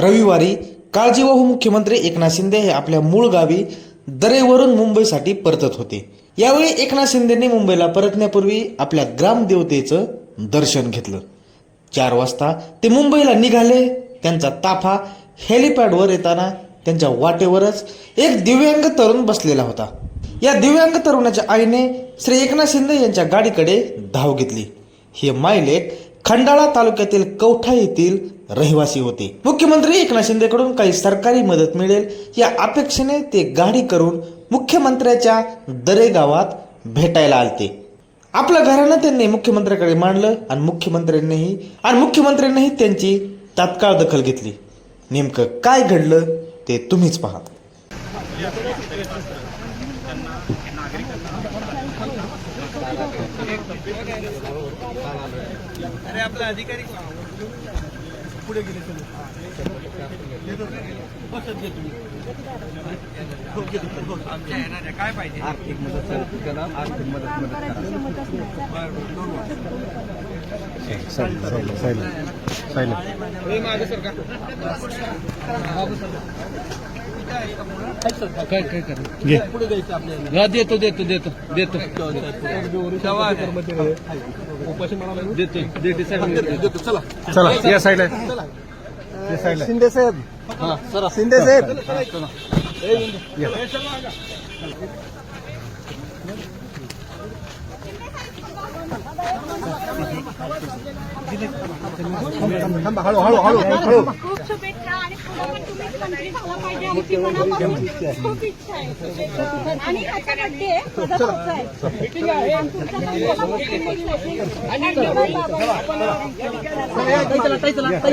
रविवारी काळजीवाहू मुख्यमंत्री एकनाथ शिंदे हे आपल्या मूळ गावी दरेवरून मुंबईसाठी परतत होते. यावेळी एकनाथ शिंदेने मुंबईला परतण्यापूर्वी आपल्या ग्रामदेवतेचं दर्शन घेतलं. चार वाजता ते मुंबईला निघाले त्यांचा ताफा हेलिपॅडवर येताना त्यांच्या वाटेवरच एक दिव्यांग तरुण बसलेला होता. या दिव्यांग तरुणाच्या आईने श्री एकनाथ शिंदे यांच्या गाडीकडे धाव घेतली. हे मायलेक खंडाळा तालुक्यातील कवठा येथील रहिवासी होते. मुख्यमंत्री एकनाथ शिंदेकडून काही सरकारी मदत मिळेल या अपेक्षेने ते गाडी करून मुख्यमंत्र्याच्या दरे गावात भेटायला आलते. आपलं घरानं त्यांनी मुख्यमंत्र्याकडे मांडलं आणि मुख्यमंत्र्यांनीही आणि मुख्यमंत्र्यांनीही त्यांची तात्काळ दखल घेतली. नेमकं काय घडलं ते तुम्हीच पाहता अरे आपला अधिकारी पुढे गेले चलो बसत घे तुम्ही. हो, घेतो, हो. काय पाहिजे? आर्थिक मदत आर्थिक मदत मदत काय काय कर देतो देतो देतो देतो देतो देतो चला चला या साईडला शिंदे साहेब. हा. चला शिंदे साहेब. खूप शुभेच्छा आणि पुन्हा पण तुम्ही मंत्री झाला पाहिजे आमची मनापासून खूप इच्छा आहे आणि आता बड्डे आहे माझा भाचा आहे आणि तुमच्या मनापासून मनापासून आणि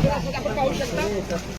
बाबा-